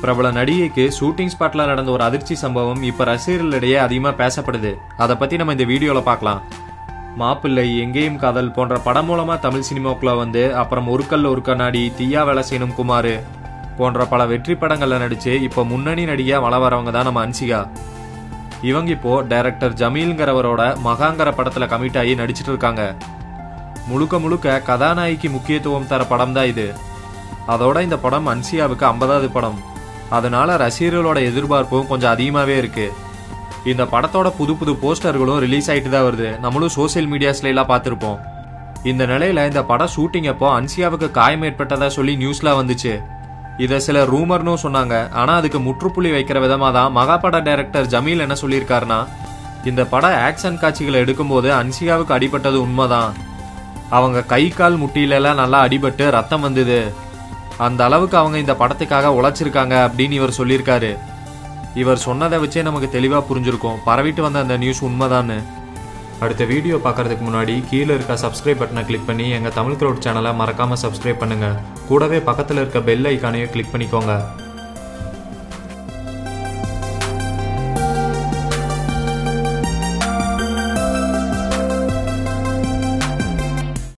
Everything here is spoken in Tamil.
பிரபல நடிகைக்கு ஷூட்டிங் ஸ்பாட்ல நடந்த ஒரு அதிர்ச்சி சம்பவம் இப்ப ரசிகர்களிடையே அதிகமா பேசப்படுது. அதை பத்தி நம்ம இந்த வீடியோல பார்க்கலாம் மாப்பிள்ளை எங்கேயும் காதல் போன்ற படம் மூலமா தமிழ் சினிமாக்குள்ள வந்து அப்புறம் ஒரு கல் ஒரு கண்ணாடி தீயா வேலை செய்யணும் குமார் போன்ற பல வெற்றி படங்கள்ல நடிச்சு இப்ப முன்னணி நடிகையா வள வரவங்க தான் நம்ம அன்சிகா. இவங்க இப்போ டைரக்டர் ஜமீல்ங்கிறவரோட மகாங்கர படத்துல கமிட் ஆகி நடிச்சிட்டு இருக்காங்க. முழுக்க முழுக்க கதாநாயகிக்கு முக்கியத்துவம் தர படம் தான் இது. அதோட இந்த படம் அன்சியாவுக்கு ஐம்பதாவது படம். அதனால ரசிகர்களோட எதிர்பார்ப்பும் கொஞ்சம் அதிகமாகவே இருக்கு. இந்த படத்தோட புது புது போஸ்டர்களும் ரிலீஸ் ஆகிட்டு தான் வருது. நம்மளும் சோசியல் மீடியாஸ்ல எல்லாம் பார்த்துருப்போம். இந்த நிலையில இந்த படம் ஷூட்டிங் அப்போ அன்சியாவுக்கு காயம் ஏற்பட்டதா சொல்லி நியூஸ்ல வந்துச்சு. இதை சில ரூமர்னு சொன்னாங்க. ஆனா அதுக்கு முற்றுப்புள்ளி வைக்கிற விதமா தான் மகாபட டைரக்டர் ஜமீல் என்ன சொல்லியிருக்காருன்னா இந்த படம் ஆக்ஷன் காட்சிகளை எடுக்கும்போது அன்சியாவுக்கு அடிபட்டது உண்மைதான். அவங்க கை கால் முட்டியிலெல்லாம் நல்லா அடிபட்டு ரத்தம் வந்தது. அந்த அளவுக்கு அவங்க இந்த படத்துக்காக உழைச்சிருக்காங்க அப்படின்னு இவர் சொல்லியிருக்காரு. இவர் சொன்னதை வச்சே நமக்கு தெளிவாக புரிஞ்சிருக்கும். பரவிட்டு வந்த அந்த நியூஸ் உண்மைதான்னு. அடுத்த வீடியோ பார்க்கறதுக்கு முன்னாடி கீழே இருக்க சப்ஸ்கிரைப் பட்டனை கிளிக் பண்ணி எங்கள் தமிழ் க்ரௌட் சேனலை மறக்காமல் சப்ஸ்கிரைப் பண்ணுங்க. கூடவே பக்கத்தில் இருக்க பெல் ஐக்கானையும் கிளிக் பண்ணிக்கோங்க.